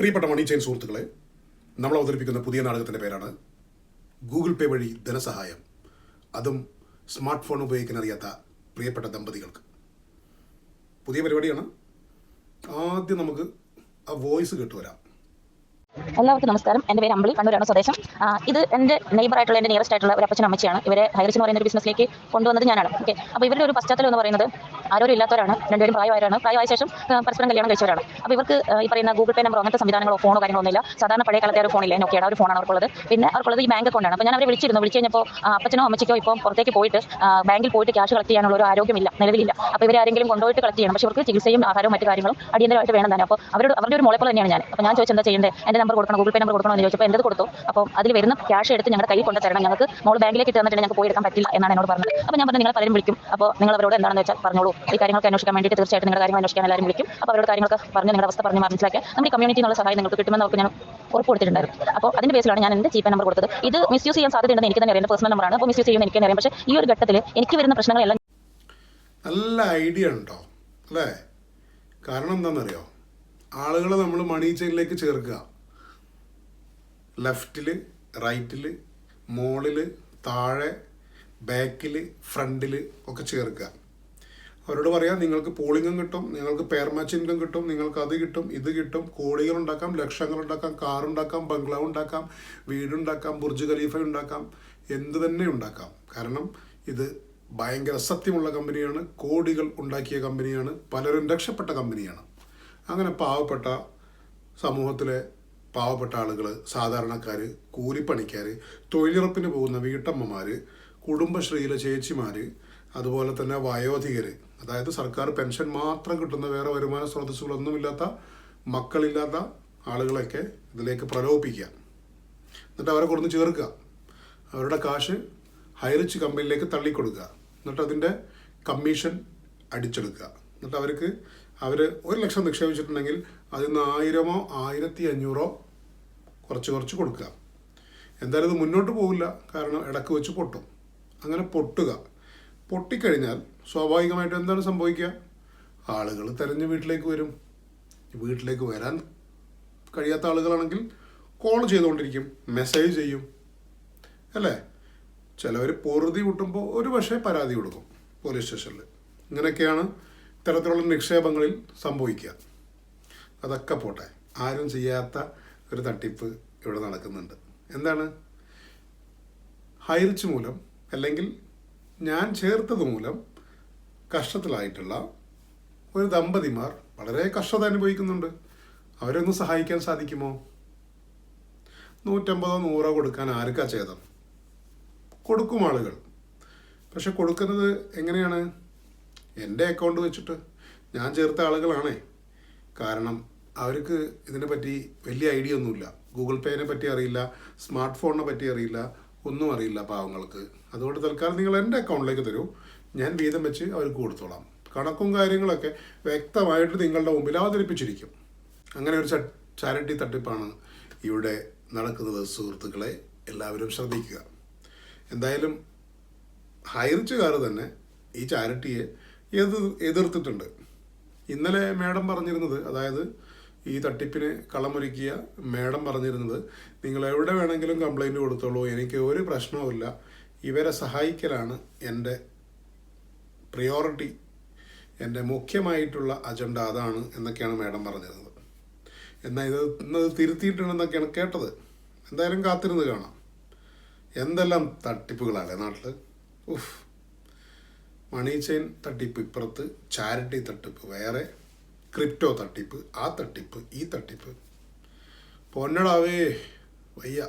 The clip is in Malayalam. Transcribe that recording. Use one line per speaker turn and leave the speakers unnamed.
പ്രിയപ്പെട്ട മണി ചെയിൻ സുഹൃത്തുക്കളെ നമ്മൾ അവതരിപ്പിക്കുന്ന പുതിയ നാടകത്തിന്റെ പേരാണ് ഗൂഗിൾ പേ വഴി ധനസഹായം. അതും സ്മാർട്ട് ഫോൺ ഉപയോഗിക്കാൻ അറിയാത്ത പ്രിയപ്പെട്ട ദമ്പതികൾക്ക്. പുതിയ പരിപാടിയാണ്. ആദ്യം നമുക്ക് ആ വോയിസ് കേട്ടുവരാം
എല്ലാവർക്കും നമസ്കാരം. എന്റെ പേര് അമ്പിളി. കണ്ണൂരാണ് സ്വദേശം. ഇത് എന്റെ നെയ്ബർ ആയിട്ടുള്ള എന്റെ നിയറസ്റ്റ് ആയിട്ടുള്ള ഒരു അപ്പച്ചൻ അമ്മച്ചിയാണ്. ഇവരെ ഹൈറിച്ച് എന്ന് പറയുന്ന ഒരു ബിസിനസ്സിലേക്ക് കൊണ്ടുവന്നത് ഞാനാണ്. ഓക്കെ അപ്പോൾ ഇവരുടെ ഒരു പശ്ചാത്തലം എന്ന് പറയുന്നത് ആരോരും ഇല്ലാത്തവരാണ്. രണ്ടുപേരും പ്രായമായവരാണ്. പ്രായമായ ശേഷം പരസ്പരം കല്യാണം കഴിച്ചവരാണ്. അപ്പോൾ ഇവർക്ക് ഈ പറയുന്ന ഗൂഗിൾ പേ നമ്പർ അങ്ങനത്തെ സംവിധാനങ്ങളോ ഫോണോ കാര്യങ്ങളൊന്നുമില്ല സാധാരണ പഴയ കാലത്തെ ഒരു ഫോണില്ല നോക്കിയാണ് ഒരു ഫോണാണ് അവർക്കുള്ളത്. പിന്നെ അവർക്കുള്ളത് ഈ ബാങ്ക് അക്കൗണ്ടാണ് അപ്പോൾ ഞാൻ അവരെ വിളിച്ചിരുന്നു. വിളിച്ചു കഴിഞ്ഞപ്പോൾ അപ്പച്ചനോ അമ്മച്ചിക്കോ ഇപ്പോൾ പുറത്തേക്ക് പോയിട്ട് ബാങ്കിൽ പോയിട്ട് ക്യാഷ് കളക്ട് ചെയ്യാനുള്ള ഒരു ആരോഗ്യമില്ല. നിലവിലില്ല. അപ്പോൾ ഇവരെ ആരെങ്കിലും കൊണ്ടുപോയിട്ട് കളക്ട് ചെയ്യണം. പക്ഷേ ഇവർക്ക് ചികിത്സയും ആഹാരവും മറ്റു കാര്യങ്ങളും അടിയന്തരമായിട്ട് വേണം തന്നെ. അപ്പോൾ അവരോട് അവരുടെ ഒരു മുളപ്പോൾ തന്നെയാണ് ഞാൻ. അപ്പോൾ ഞാൻ ചോദിച്ചത് എന്താ ചെയ്യേണ്ടത്? എന്റെ നമ്പർ കൊടുക്കണം ഗൂഗിൾ പേ നമ്പർ കൊടുക്കണം എന്ന് ചോദിച്ചപ്പോൾ എന്തത് കൊടുത്തു. അപ്പോൾ അതിൽ വരുന്ന ക്യാഷ് എടുത്ത് ഞങ്ങളുടെ കയ്യിൽ കൊണ്ട് തരണം. ഞങ്ങൾക്ക് മോൾ ബാങ്കിലേക്ക് തന്നിട്ട് ഞങ്ങൾക്ക് പോയി എടുക്കാൻ പറ്റില്ല എന്നാണ് എന്നോട് പറഞ്ഞത്. അപ്പോൾ ഞാൻ പറഞ്ഞു നിങ്ങൾ പലരും വിളിക്കും. അപ്പോൾ നിങ്ങൾ അവരോട് എന്താണെന്ന് വെച്ചാൽ പറഞ്ഞോളൂ. ഈ കാര്യങ്ങളൊക്കെ അന്വേഷിക്കാൻ വേണ്ടിയിട്ട് തീർച്ചയായിട്ടും നിങ്ങളുടെ കാര്യങ്ങൾ അന്വേഷിക്കാൻ എല്ലാവരും വിളിക്കും. അപ്പോൾ അവരോട് കാര്യങ്ങളൊക്കെ പറഞ്ഞ് നിങ്ങളുടെ അവസ്ഥ പറഞ്ഞ് മനസ്സിലാക്കി നമ്മുടെ കമ്മ്യൂണിറ്റി എന്നുള്ള സഹായം നിങ്ങൾക്ക് കിട്ടുമെന്ന് അവർക്ക് ഞാൻ ഉറപ്പ് കൊടുത്തിട്ടുണ്ടായിരുന്നു അപ്പോൾ അതിന്റെ ബേസിലാണ് ഞാൻ എന്റെ ജീപ്പേ നമ്പർ കൊടുത്തത്. ഇത് മിസ്യൂസ് ചെയ്യാൻ സാധ്യതയുണ്ടെന്ന് എനിക്ക് തന്നെ അറിയാം. പേഴ്സണൽ നമ്പറാണ് അപ്പോൾ മിസ്യൂസ് ചെയ്യുമെന്ന് എനിക്ക് അറിയാം. പക്ഷേ ഈ ഒരു ഘട്ടത്തിൽ എനിക്ക് വരുന്ന പ്രശ്നങ്ങളെല്ലാം
നല്ല ഐഡിയ ഉണ്ടോ? അല്ലേ? കാരണം എന്താണെന്നറിയോ? ആളുകളെ നമ്മൾ മണി ചെയിനിലേക്ക് ചേർക്കുക. ലെഫ്റ്റിൽ റൈറ്റിൽ മോളിൽ താഴെ ബാക്കിൽ ഫ്രണ്ടിൽ ഒക്കെ ചേർക്കുക. അവരോട് പറയാം നിങ്ങൾക്ക് പോളിംഗും കിട്ടും നിങ്ങൾക്ക് പെയർ കിട്ടും നിങ്ങൾക്ക് അത് കിട്ടും ഇത് കിട്ടും കോടികൾ ഉണ്ടാക്കാം ലക്ഷങ്ങൾ ഉണ്ടാക്കാം കാർ ഉണ്ടാക്കാം ബംഗ്ലാവ് ഉണ്ടാക്കാം വീടുണ്ടാക്കാം ബുർജ് ഖലീഫ ഉണ്ടാക്കാം എന്ത് തന്നെ ഉണ്ടാക്കാം. കാരണം ഇത് ഭയങ്കര സത്യമുള്ള കമ്പനിയാണ് കോടികൾ ഉണ്ടാക്കിയ കമ്പനിയാണ് പലരും രക്ഷപ്പെട്ട കമ്പനിയാണ്. അങ്ങനെ പാവപ്പെട്ട സമൂഹത്തിലെ പാവപ്പെട്ട ആളുകൾ സാധാരണക്കാർ കൂലിപ്പണിക്കാർ തൊഴിലുറപ്പിന് പോകുന്ന വീട്ടമ്മമാർ കുടുംബശ്രീയിലെ ചേച്ചിമാർ അതുപോലെ തന്നെ വയോധികർ അതായത് സർക്കാർ പെൻഷൻ മാത്രം കിട്ടുന്ന വേറെ വരുമാന സ്രോതസ്സുകളൊന്നുമില്ലാത്ത മക്കളില്ലാത്ത ആളുകളൊക്കെ ഇതിലേക്ക് പ്രലോഭിപ്പിക്കുക. എന്നിട്ട് അവരെ കൊടുന്ന് ചേർക്കുക. അവരുടെ കാശ് ഹൈറിച്ച് കമ്പനിയിലേക്ക് തള്ളിക്കൊടുക്കുക. എന്നിട്ട് അതിന്റെ കമ്മീഷൻ അടിച്ചെടുക്കുക. എന്നിട്ട് അവർക്ക് അവർ ഒരു ലക്ഷം നിക്ഷേപിച്ചിട്ടുണ്ടെങ്കിൽ അതിൽ നിന്ന് ആയിരമോ ആയിരത്തി അഞ്ഞൂറോ കുറച്ച് കുറച്ച് കൊടുക്കുക. എന്തായാലും ഇത് മുന്നോട്ട് പോകില്ല കാരണം ഇടയ്ക്ക് വെച്ച് പൊട്ടും. അങ്ങനെ പൊട്ടുക. പൊട്ടിക്കഴിഞ്ഞാൽ സ്വാഭാവികമായിട്ട് എന്താണ് സംഭവിക്കുക? ആളുകൾ തെരഞ്ഞ് വീട്ടിലേക്ക് വരും. വീട്ടിലേക്ക് വരാൻ കഴിയാത്ത ആളുകളാണെങ്കിൽ കോൾ ചെയ്തുകൊണ്ടിരിക്കും. മെസ്സേജ് ചെയ്യും. അല്ലേ? ചിലവർ പൊറുതി കൂട്ടുമ്പോൾ ഒരു പക്ഷേ പരാതി കൊടുക്കും പോലീസ് സ്റ്റേഷനിൽ ഇങ്ങനെയൊക്കെയാണ് ഇത്തരത്തിലുള്ള നിക്ഷേപങ്ങളിൽ സംഭവിക്കുക. അതൊക്കെ പോട്ടെ. ആരും ചെയ്യാത്ത ഒരു തട്ടിപ്പ് ഇവിടെ നടക്കുന്നുണ്ട്. എന്താണ്? ഹൈറിച്ച് മൂലം അല്ലെങ്കിൽ ഞാൻ ചേർത്തത് മൂലം കഷ്ടത്തിലായിട്ടുള്ള ഒരു ദമ്പതിമാർ വളരെ കഷ്ടത അനുഭവിക്കുന്നുണ്ട്. അവരെ ഒന്ന് സഹായിക്കാൻ സാധിക്കുമോ? നൂറ്റമ്പതോ നൂറോ കൊടുക്കാൻ ആർക്കാ ചേതം കൊടുക്കും ആളുകൾ. പക്ഷെ കൊടുക്കുന്നത് എങ്ങനെയാണ്? എന്റെ അക്കൗണ്ട് വെച്ചിട്ട് ഞാൻ ചേർത്ത ആളുകളാണേ. കാരണം അവർക്ക് ഇതിനെ പറ്റി വലിയ ഐഡിയ ഒന്നുമില്ല. ഗൂഗിൾ പേനെ പറ്റി അറിയില്ല സ്മാർട്ട് ഫോണിനെ പറ്റി അറിയില്ല ഒന്നും അറിയില്ല പാവങ്ങൾക്ക്. അതുകൊണ്ട് തൽക്കാലം നിങ്ങൾ എന്റെ അക്കൗണ്ടിലേക്ക് തരൂ. ഞാൻ വീതം വെച്ച് അവർക്ക് കൊടുത്തോളാം. കണക്കും കാര്യങ്ങളൊക്കെ വ്യക്തമായിട്ട് നിങ്ങളുടെ മുമ്പിൽ അവതരിപ്പിച്ചിരിക്കും. അങ്ങനെ ഒരു ചാരിറ്റി തട്ടിപ്പാണ് ഇവിടെ നടക്കുന്നത് സുഹൃത്തുക്കളെ. എല്ലാവരും ശ്രദ്ധിക്കുക. എന്തായാലും ഹൈറിച്ചുകാർ തന്നെ ഈ ചാരിറ്റിയെ എതിർ എതിർത്തിട്ടുണ്ട്? ഇന്നലെ മേഡം പറഞ്ഞിരുന്നത് അതായത് ഈ തട്ടിപ്പിന് കളമൊരുക്കിയ മേഡം പറഞ്ഞിരുന്നത് നിങ്ങൾ എവിടെ വേണമെങ്കിലും കംപ്ലൈന്റ് കൊടുത്തോളൂ എനിക്ക് ഒരു പ്രശ്നവുമില്ല ഇവരെ സഹായിക്കലാണ് എന്റെ പ്രിയോറിറ്റി എന്റെ മുഖ്യമായിട്ടുള്ള അജണ്ട അതാണ് എന്നൊക്കെയാണ് മേഡം പറഞ്ഞിരുന്നത്. എന്നാൽ ഇത് ഇന്നത് തിരുത്തിയിട്ടുണ്ടെന്നൊക്കെയാണ് കേട്ടത്. എന്തായാലും കാത്തിരുന്ന് കാണാം. എന്തെല്ലാം തട്ടിപ്പുകളല്ലേ നാട്ടിൽ ഉഫ്. മണി ചെയിൻ തട്ടിപ്പ് ഇപ്പുറത്ത് ചാരിറ്റി തട്ടിപ്പ് വേറെ ക്രിപ്റ്റോ തട്ടിപ്പ് ആ തട്ടിപ്പ് ഈ തട്ടിപ്പ്. പൊന്നടാവേ വയ്യ.